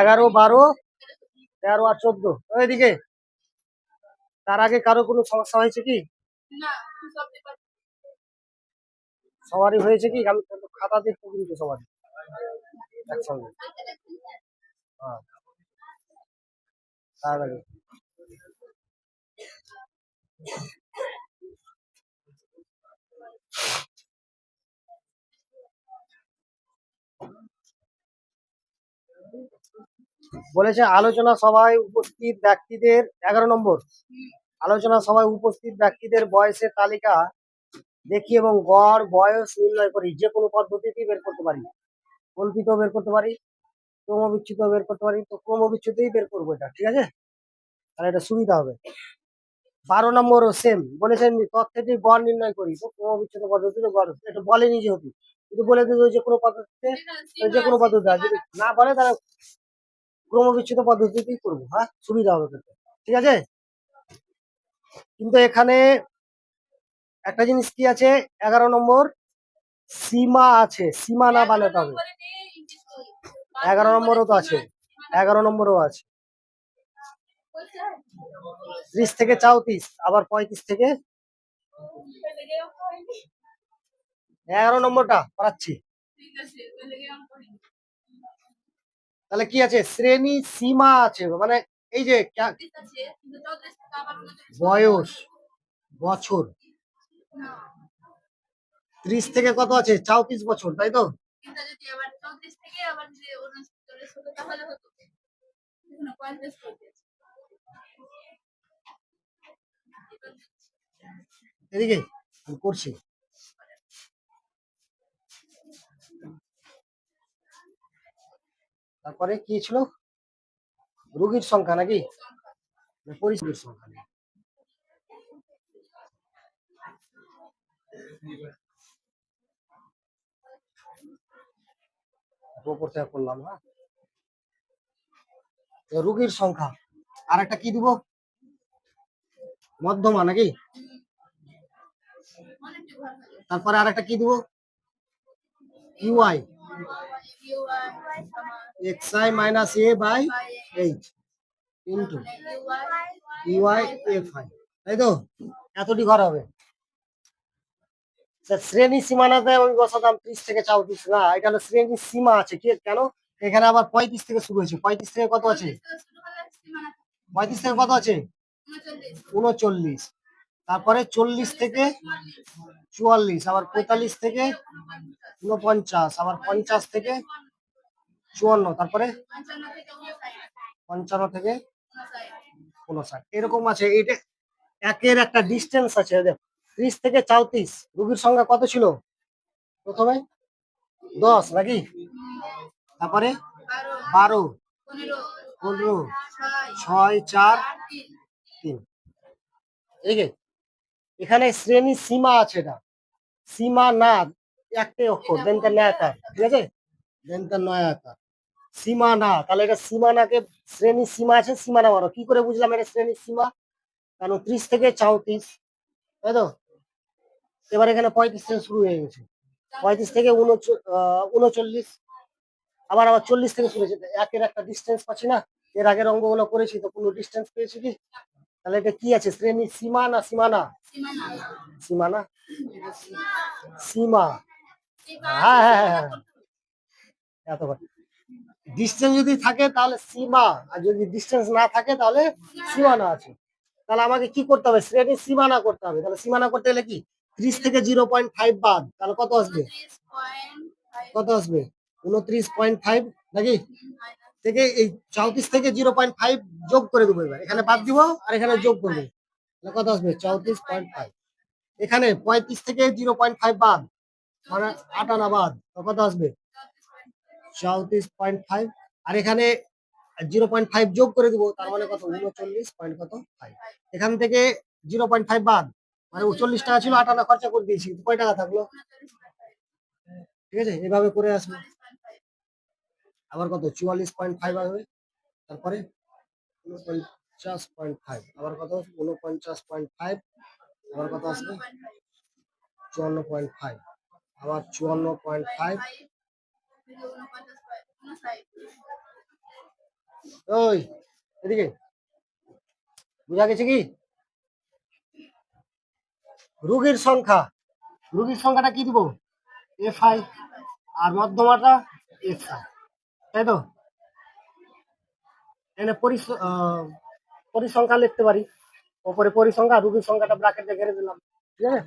এগারো বারো তেরো আর চোদ্দ। ওইদিকে তার আগে কারও কোনো সমস্যা হয়েছে কি? সবারই হয়েছে কি? আমি খাতা দেখতে কিন্তু সবারই। একসঙ্গে। হ্যাঁ। তার বলেছে, আলোচনা সভায় উপস্থিত ব্যক্তিদের, এগারো নম্বর। আলোচনা সভায় উপস্থিত ব্যক্তিদের বয়সের তালিকা দেখি এবং গড়, বয়স নির্ণয় করি। যে কোনো পদ্ধতিতেই বের করতে পারি। কল্পিত বের করতে পারি ক্রমবিচ্ছিত বের করতে পারি। তো ক্রমবিচ্ছিতেই বের করব এটা, ঠিক আছে? তাহলে এটা সুবিধা হবে। বারো নম্বরও সেম বলেছেন তথ্যটি গড় নির্ণয় করি। তো ক্রমবিচ্ছিত পদ্ধতিতে গড় এটা বলেনি যেহেতু। কিন্তু বলে দিল যে কোনো পদ্ধতিতে যে কোনো পদ্ধতি যদি না বলে তাহলে ক্রমবিচ্ছিত পদ্ধতিতেই করব হ্যাঁ? সুবিধা হবে কিন্তু ঠিক আছে? কিন্তু এখানে একটা জিনিস কি আছে? এগারো নম্বর সীমা আছে সীমা না বানাতে হবে। এগারো নম্বরও তো আছে। এগারো নম্বরও আছে। ত্রিশ থেকে চৌত্রিশ আবার পঁয়ত্রিশ থেকে এগারো নম্বরটা আছে তাহলে কি আছে? শ্রেণি সীমা আছে। মানে এই যে বয়স বছর। ত্রিশ থেকে কত আছে? চৌত্রিশ বছর তাই তো? কিন্তু যদি তারপরে কি ছিল? রোগীর সংখ্যা নাকি? না পরিচিতির সংখ্যা করলাম হ্যাঁ? রোগীর সংখ্যা আর একটা কি দিব? মধ্যমা নাকি? তারপরে আর একটা কি দিব? U i x i minus A by h into u i f i তাই তো? এতটি ঘর হবে। স্যার, শ্রেণি সীমানাতে আমি বসাতাম ত্রিশ থেকে চৌত্রিশ। না এটা হলো শ্রেণি সীমা আছে কি কেন? এখানে আবার পঁয়ত্রিশ থেকে শুরু হয়েছে। পঁয়ত্রিশ থেকে কত আছে? পঁয়ত্রিশ থেকে কত আছে? উনচল্লিশ। তারপরে চল্লিশ থেকে চুয়াল্লিশ আবার পঁয়তাল্লিশ থেকে উনপঞ্চাশ আবার পঞ্চাশ থেকে চুয়ান্ন তারপরে পঞ্চান্ন থেকে উনষাট এরকম আছে এইটা একের একটা ডিস্টেন্স আছে দেখ ত্রিশ থেকে চৌত্রিশ রুগীর সংখ্যা কত ছিল? প্রথমে দশ নাকি? তারপরে বারো পনেরো ছয় চার তিন। এই যে, এখানে শ্রেণি সীমা আছে না। সীমা না একটাই অক্ষর দেন তার নয় আকার ঠিক আছে? দেন তার নয় আকার সীমা না তাহলে এটা সীমানাকে শ্রেণি সীমা আছে সীমানা মানো কি করে বুঝলাম এটা শ্রেণি সীমা? কারণ ত্রিশ থেকে চৌত্রিশ তাই তো? এবার এখানে পঁয়ত্রিশ থেকে শুরু হয়ে গেছে। পঁয়ত্রিশ থেকে উনচল্লিশ আবার আবার চল্লিশ থেকে শুরু হয়েছে। একের একটা ডিস্টেন্স পাচ্ছি না। এর আগের অঙ্গগুলো করেছি তো কোনো ডিস্টেন্স পেয়েছি কি? তাহলে এটা কি আছে? শ্রেণি সীমা না সীমানা? সীমানা। সীমা। হ্যাঁ হ্যাঁ হ্যাঁ এত ডিস্টেন্স যদি থাকে তাহলে সীমা, আর যদি ডিস্টেন্স না থাকে তাহলে সীমানা আছে। তাহলে আমাকে কি করতে হবে? শ্রেণি সীমানা করতে হবে। তাহলে সীমানা করতে গেলে কি? ত্রিশ থেকে জিরো পয়েন্ট ফাইভ বাদ। তাহলে কত আসবে? কত আসবে? উনত্রিশ পয়েন্ট ফাইভ নাকি? থেকে এই চৌত্রিশ থেকে জিরো পয়েন্ট ফাইভ যোগ করে দেবো এবার। এখানে বাদ দিব আর এখানে যোগ করব। কত আসবে? চৌত্রিশ পয়েন্ট ফাইভ এখানে পঁয়ত্রিশ থেকে জিরো পয়েন্ট ফাইভ বাদ। মানে আটানা বাদ। কত আসবে? চৌত্রিশ পয়েন্ট ফাইভ আর এখানে জিরো পয়েন্ট ফাইভ যোগ করে দিব, তার মানে কত? উনচল্লিশ পয়েন্ট কত? ফাইভ এখান থেকে জিরো পয়েন্ট ফাইভ বাদ। মানে উনচল্লিশ টাকা ছিল, আটানা খরচা করে দিয়েছি। কয় টাকা থাকল? ঠিক আছে? এভাবে করে আসবে। আবার কত? চুয়াল্লিশ পয়েন্ট ফাইভ আসবে তারপরে উনপঞ্চাশ পয়েন্ট ফাইভ আবার কত? উনপঞ্চাশ পয়েন্ট ফাইভ আবার কত আসবে? চুয়ান্ন পয়েন্ট ফাইভ আবার চুয়ান্ন পয়েন্ট ফাইভ ওই, এদিকে। বুঝা গেছে কি? রুগীর সংখ্যা। রুগীর সংখ্যাটা কি দিব? এফ আই আর মধ্যমাটা এক্স আই তাই তো? এখানে পরিসংখ্যা লিখতে পারি। ওপরে পরিসংখ্যা রুগীর সংখ্যাটা ব্রাকেট ঘেরে দিলাম। ঠিক আছে?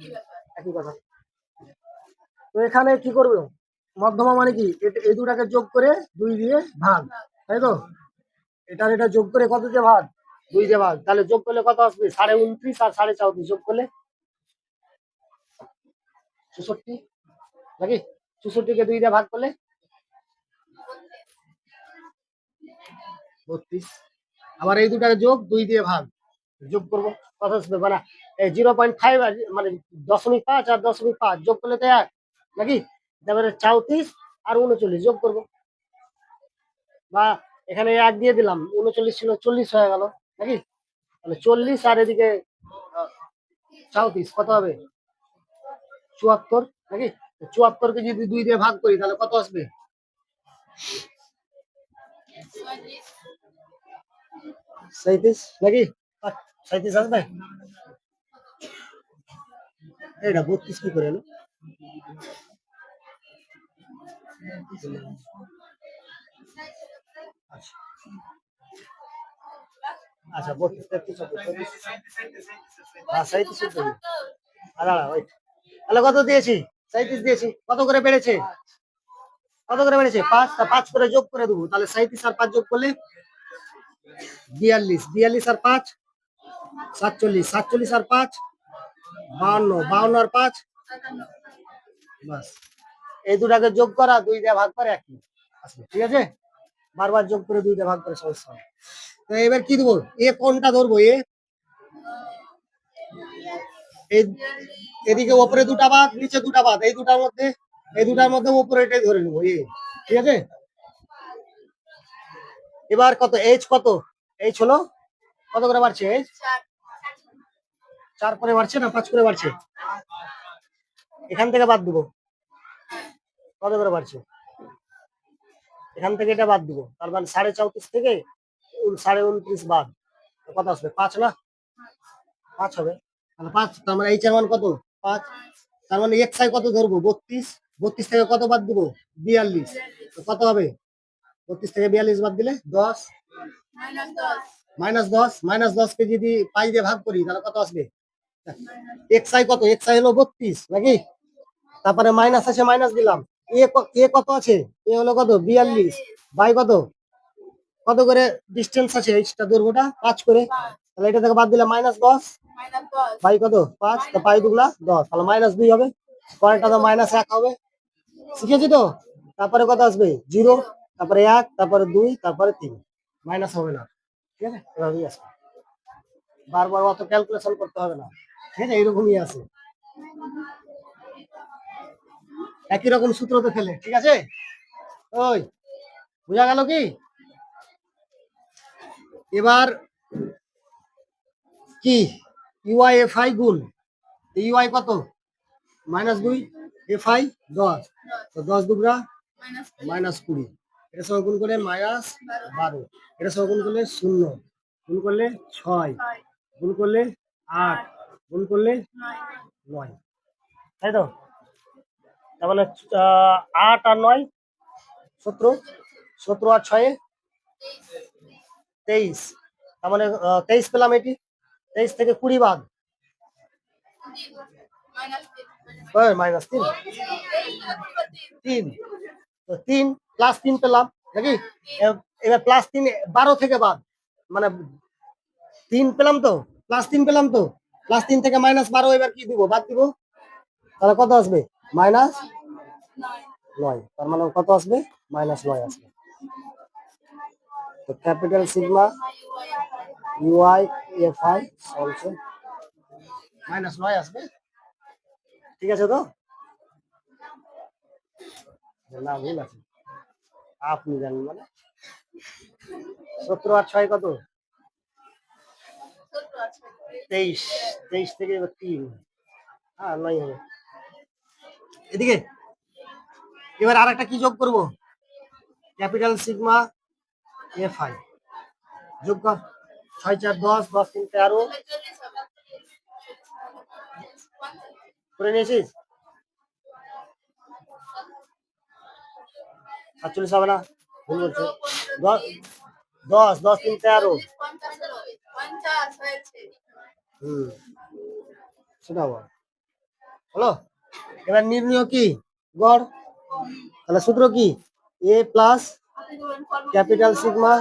একই কথা। তো এখানে কি করবে? মধ্যমা মানে কি? এই দুটাকে যোগ করে দুই দিয়ে ভাগ। তাই তো? এটা এটা যোগ করে কত দিয়ে ভাগ? দুই দিয়ে ভাগ। তাহলে যোগ করলে কত আসবে? সাড়ে উনত্রিশ আর সাড়ে চৌত্রিশ। যোগ করলে? চৌষট্টি। নাকি? চৌষট্টিকে দুই দিয়ে ভাগ করলে? বত্রিশ। আবার এই দুটাকে যোগ দুই দিয়ে ভাগ। যোগ করব। মানে জিরো পয়েন্ট ফাইভ আর মানে দশমিক পাঁচ আর দশমিক পাঁচ। যোগ করলে তো এক। নাকি? তারপরে চৌত্রিশ আর উনচল্লিশ। যোগ করব। বা এখানে এক দিয়ে দিলাম। উনচল্লিশ ছিল চল্লিশ হয়ে গেল। নাকি? তাহলে চল্লিশ আর এদিকে চৌত্রিশ। কত হবে? চুয়াত্তর। নাকি? তো চুয়াত্তরকে যদি দুই দিয়ে ভাগ করি, তাহলে কত আসবে? সাঁইত্রিশ নাকি? সাঁইত্রিশ আসবে এইটা বত্রিশ কি করে এলো? আচ্ছা। আচ্ছা হ্যাঁ দাঁড়া ওয়েট তাহলে কত দিয়েছি? সাঁইত্রিশ দিয়েছি। কত করে বেড়েছে? কত করে বেড়েছে? পাঁচ পাঁচ করে যোগ করে দেবো। তাহলে সাঁইত্রিশ আর পাঁচ যোগ করলে বিয়াল্লিশ বিয়াল্লিশ আর পাঁচ, সাতচল্লিশ সাতচল্লিশ আর পাঁচ, বাউন্ন বাউন্ন আর পাঁচ। বাস। এই দুটাকে যোগ করা দুই দিয়ে ভাগ করে একই ঠিক আছে? বারবার যোগ করে দুই দিয়ে ভাগ করে, সমস্যা তো এবার কি দেবো এ কোনটা ধরবো? এ? এদিকে ওপরে দুটা বাদ, নিচে দুটা বাদ। এই দুটার মধ্যে, এই দুটার মধ্যে ওপরে এটাই ধরে নেব। এ, ঠিক আছে? এবার কত? এইচ কত? এইচ হলো? কত করে বাড়ছে এইচ চার। করে বাড়ছে না পাঁচ করে বাড়ছে? এখান থেকে বাদ দেবো। কত করে বাড়ছে? এখান থেকে এটা বাদ দেবো। তার মানে সাড়ে চৌত্রিশ থেকে সাড়ে উনত্রিশ বাদ। কত আসবে? পাঁচ না? পাঁচ হবে। তাহলে পাঁচ তার মানে এইচ এর মান কত? পাঁচ। তার মানে এক্স আই কত ধরবো? বত্রিশ। বত্রিশ থেকে কত বাদ দেবো? বিয়াল্লিশ। তো কত হবে? বত্রিশ থেকে বিয়াল্লিশ বাদ দিলে দশ। মাইনাস দশ মাইনাস দশ দশকে যদি পাই দিয়ে ভাগ করি, তাহলে কত আসবে? এক্স আই কত? এক্স আই হলো বত্রিশ, নাকি? তারপরে মাইনাস আছে মাইনাস দিলাম। এ ক- কত আছে? এ হলো কত? বিয়াল্লিশ। বাই কত? কত করে ডিস্টেন্স আছে? এইচটা দৈর্ঘ্যটা, পাঁচ করে। তাহলে এটা থেকে বাদ দিলে মাইনাস দশ। বাই কত? পাঁচ। তো পাই দুগুলা দশ। তাহলে মাইনাস দুই হবে। পরেরটা তো মাইনাস এক হবে। শিখেছি তো? তারপরে কত আসবে? জিরো। তারপরে এক তারপরে দুই তারপরে তিন। মাইনাস হবে না। ঠিক আছে? এভাবেই আসবে। বারবার অত ক্যালকুলেশন করতে হবে না। ঠিক আছে? এইরকমই আছে। একই রকম সূত্রতে ফেলে। ঠিক আছে? ওই বোঝা গেল কি? এবার কি? ইউআই এফ আই গুণ। ইউআই কত? মাইনাস দুই এফ আই দশ। তো দশ মাইনাস মাইনাস কুড়ি। এটা গুণ করলে মাইনাস বারো। এটা গুণ করলে শূন্য। গুণ করলে ছয়। গুণ করলে আট। গুণ করলে নয়। তাই তো? তার মানে আট আর নয় সতেরো। সতেরো আর ছয়ে তেইশ। তার মানে তেইশ পেলাম এটি। তেইশ থেকে কুড়ি বাদ। মাইনাস তিন। তিন। তো তিন প্লাস তিন পেলাম নাকি? এবার প্লাস তিন বারো থেকে বাদ। মানে তিন পেলাম তো? প্লাস তিন পেলাম তো? প্লাস তিন থেকে মাইনাস বারো এবার কি দিব? বাদ দিব? তাহলে কত আসবে? মাইনাস নয়। তার মানে কত আসবে? মাইনাস নয় আসবে। তো capital sigma u i f i minus নয় আসবে। ঠিক আছে তো? না ভুল আছে। আপনি জানেন মানে? সতেরো আর ছয় কত? তেইশ। তেইশ থেকে এবার তিন। হ্যাঁ নয় হবে। এদিকে এবার আর একটা কি যোগ করব? Capital sigma f i. যোগ কর। ছয় চার দশ দশ তিন তেরো। করে নিয়েছিস? সাতচল্লিশ হবে না? ভুল বলছে। দশ দশ দশ তিন তেরো। হুম। সেটা বল হলো? এবার নির্ণয় কি? গড়? তাহলে সূত্র কি? A plus capital sigma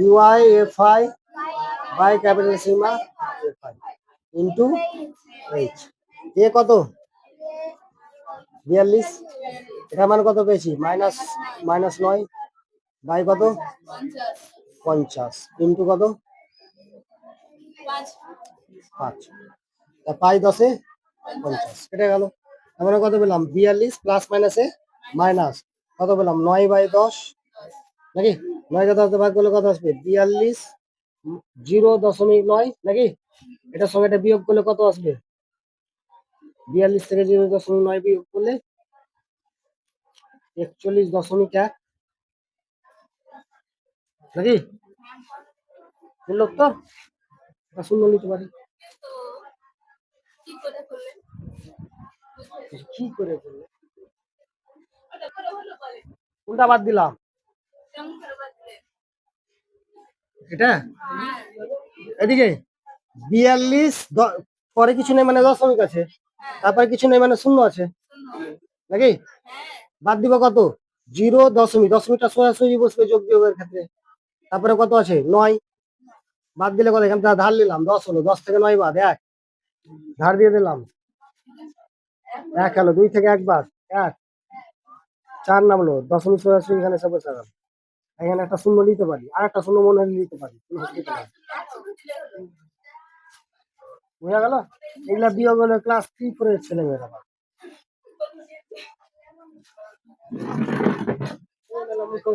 U I F I by capital sigma F I into H A কত? বিয়াল্লিশ। এটা মান কত পেয়েছি? মাইনাস মাইনাস নয়। বাই কত? পঞ্চাশ। ইন্টু কত? পাঁচ। পাই দশে পঞ্চাশ। কেটে গেল। আমরা কত পেলাম? বিয়াল্লিশ প্লাস মাইনাসে মাইনাস। কত পেলাম? নয় বাই দশ। নাকি? নয়কে দশ দিয়ে ভাগ করলে কত আসবে? বিয়াল্লিশ জিরো দশমিক নয়। নাকি? এটার সঙ্গে এটা বিয়োগ করলে কত আসবে? বিয়াল্লিশ থেকে জিরো দশমিক নয় বিয়োগ করলে একচল্লিশ দশমিক এক। নাকি? বুঝলো তো? শূন্য নিতে পারি। কি করে কোনটা বাদ দিলাম? এটা? এদিকে? বিয়াল্লিশ পরে কিছু নেই মানে দশমিক আছে। তারপরে কিছু নেই মানে শূন্য আছে। নাকি? বাদ দিব কত? জিরো দশমিক, দশমিকটা সোজাসুজি বসবে যোগ বিয়োগের ক্ষেত্রে। তারপরে কত আছে? নয়। বাদ দিলে কত? এখান থেকে ধার নিলাম, দশ হলো। দশ থেকে নয় বাদ, এক। ধার দিয়ে দিলাম। এক হলো, দুই থেকে এক বাদ, এক। চার নামলো, দশমিক সোজাসুজি এখানে এসে বসে এখানে একটা শূন্য নিতে পারি আর একটা শূন্য মনে নিতে পারি। বোঝা গেল? এগুলা বিয়োগ হলো ক্লাস থ্রি করে ছেলেমেয়েরা আবার। মুখে